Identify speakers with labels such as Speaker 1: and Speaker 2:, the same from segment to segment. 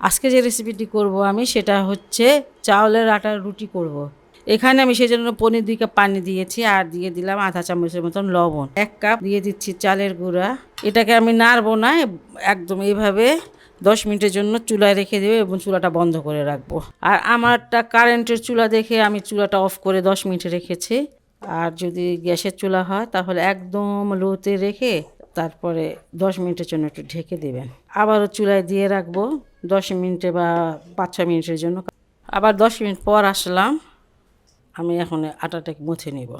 Speaker 1: আজকে যে রেসিপিটি করব আমি, সেটা হচ্ছে চাউলের আটার রুটি করব। এখানে আমি সেই জন্য পনির দুই কাপ পানি দিয়েছি আর দিয়ে দিলাম আধা চামচের মতন লবণ। এক কাপ দিয়ে দিচ্ছি চালের গুঁড়া। এটাকে আমি নাড়বো না, একদম এইভাবে দশ মিনিটের জন্য চুলায় রেখে দেবে এবং চুলাটা বন্ধ করে রাখব। আর আমারটা কারেন্টের চুলা দেখে আমি চুলাটা অফ করে দশ মিনিটে রেখেছি। আর যদি গ্যাসের চুলা হয়, তাহলে একদম লোতে রেখে তারপরে দশ মিনিটের জন্য একটু ঢেকে দেবেন। আবারও চুলায় দিয়ে রাখব দশ মিনিটে বা পাঁচ ছ মিনিটের জন্য। আবার দশ মিনিট পর আসলাম, আমি এখন আটাটাকে মুছে নিব।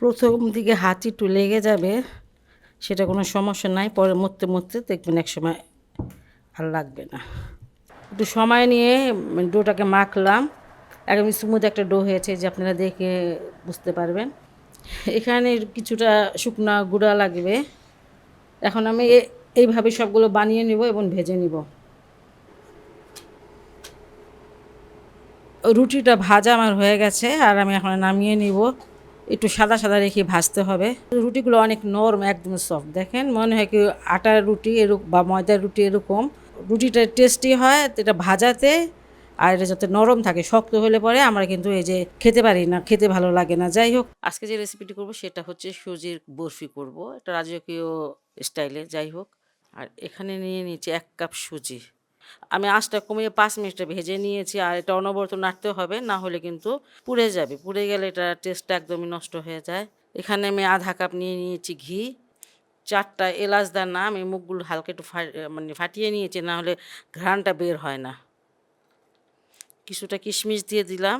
Speaker 1: প্রথম দিকে হাতি একটু লেগে যাবে, সেটা কোনো সমস্যা নাই, পরে মরতে মরতে দেখবেন এক সময় আর লাগবে না। একটু সময় নিয়ে ডোটাকে মাখলাম। একদম স্মুথ একটা ডো হয়েছে যে আপনারা দেখে বুঝতে পারবেন। এখানে কিছুটা শুকনা গুঁড়া লাগবে। এখন আমি এইভাবে সবগুলো বানিয়ে নিব এবং ভেজে নিব। রুটিটা ভাজা আমার হয়ে গেছে আর আমি এখন নামিয়ে নিব। একটু সাদা সাদা রেখে ভাজতে হবে। রুটিগুলো অনেক নরম, একদম সফট দেখেন, মনে হয় কি আটার রুটি এরকম বা ময়দার রুটি এরকম। রুটিটা টেস্টি হয়, এটা ভাজাতে আর এটা যাতে নরম থাকে, শক্ত হলে পরে আমরা কিন্তু এই যে খেতে পারি না, খেতে ভালো লাগে না। যাই হোক, আজকে যে রেসিপিটি করব সেটা হচ্ছে সুজির বরফি করব। এটা রাজকীয় স্টাইলে যাই হোক। আর এখানে নিয়ে নিয়েছি এক কাপ সুজি। আমি আঁচটা কমিয়ে পাঁচ মিনিটে ভেজে নিয়েছি। আর এটা অনবরত নাড়তে হবে, না হলে কিন্তু পুড়ে যাবে। পুড়ে গেলে এটা টেস্টটা একদমই নষ্ট হয়ে যায়। এখানে আমি আধা কাপ নিয়ে নিয়েছি ঘি। চারটা এলাচ দানা আমি মুখগুলো হালকা একটু মানে ফাটিয়ে নিয়েছি, না হলে ঘ্রাণটা বের হয় না। কিছুটা কিশমিশ দিয়ে দিলাম।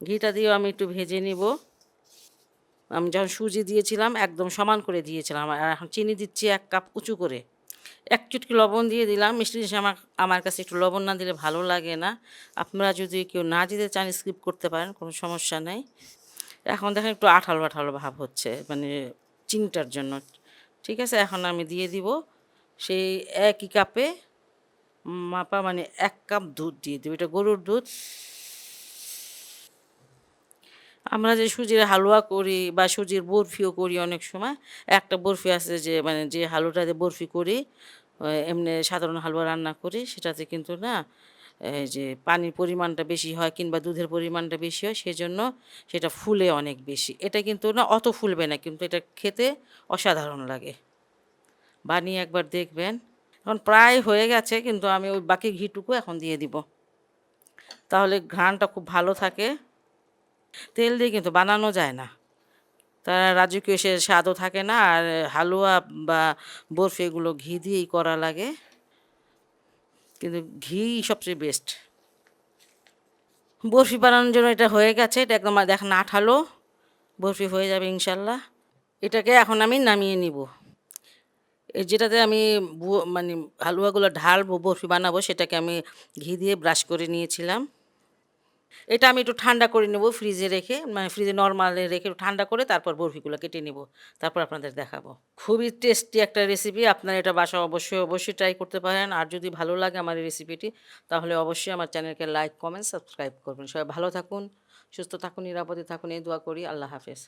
Speaker 1: ঘিটা দিয়েও আমি একটু ভেজে নিব। আমি যখন সুজি দিয়েছিলাম, একদম সমান করে দিয়েছিলাম। আর এখন চিনি দিচ্ছি এক কাপ উঁচু করে। এক চুটকি লবণ দিয়ে দিলাম। মিষ্টি জিনিস আমার আমার কাছে একটু লবণ না দিলে ভালো লাগে না। আপনারা যদি কেউ না দিতে চান স্কিপ করতে পারেন, কোনো সমস্যা নেই। এখন দেখেন একটু আঠালো আঠালো ভাব হচ্ছে মানে চিনিটার জন্য। ঠিক আছে, এখন আমি দিয়ে দিব। সেই একই কাপে মাপা মানে এক কাপ দুধ দিয়ে দেবো। এটা গরুর দুধ। আমরা যে সুজির হালুয়া করি বা সুজির বরফিও করি অনেক সময়, একটা বরফি আছে যে মানে যে হালুয়াটাতে বরফি করি এমনি সাধারণ হালুয়া রান্না করি, সেটাতে কিন্তু না, এই যে পানির পরিমাণটা বেশি হয় কিংবা দুধের পরিমাণটা বেশি হয়, সেজন্য সেটা ফুলে অনেক বেশি। এটা কিন্তু না অত ফুলবে না, কিন্তু এটা খেতে অসাধারণ লাগে। বানিয়ে একবার দেখবেন। এখন প্রায় হয়ে গেছে, কিন্তু আমি ওই বাকি ঘিটুকু এখন দিয়ে দিব। তাহলে ঘ্রাণটা খুব ভালো থাকে। তেল দিয়ে কিন্তু বানানো যায় না। তার রাজকীয় সে স্বাদও থাকে না, আর হালুয়া বা বরফি এগুলো ঘি দিয়েই করা লাগে। কিন্তু ঘি সবচেয়ে বেস্ট বরফি বানানোর জন্য এটা হয়ে গেছে, এটা একদম দেখেন আঠালো বরফি হয়ে যাবে ইনশাল্লাহ। এটাকে এখন আমি নামিয়ে নিব। যেটাতে আমি মানে হালুয়াগুলো ঢালবো, বরফি বানাবো, সেটাকে আমি ঘি দিয়ে ব্রাশ করে নিয়েছিলাম। এটা আমি একটু ঠান্ডা করে নেব ফ্রিজে রেখে মানে ফ্রিজে নর্মালে রেখে একটু ঠান্ডা করে তারপর বরফিগুলো কেটে নেব। তারপর আপনাদের দেখাবো। খুবই টেস্টি একটা রেসিপি আপনারা এটা বাসা অবশ্যই অবশ্যই ট্রাই করতে পারেন। আর যদি ভালো লাগে আমার এই রেসিপিটি তাহলে অবশ্যই আমার চ্যানেলকে লাইক কমেন্ট সাবস্ক্রাইব করবেন। সবাই ভালো থাকুন, সুস্থ থাকুন, নিরাপদে থাকুন, এই দোয়া করি। আল্লাহ হাফেজ।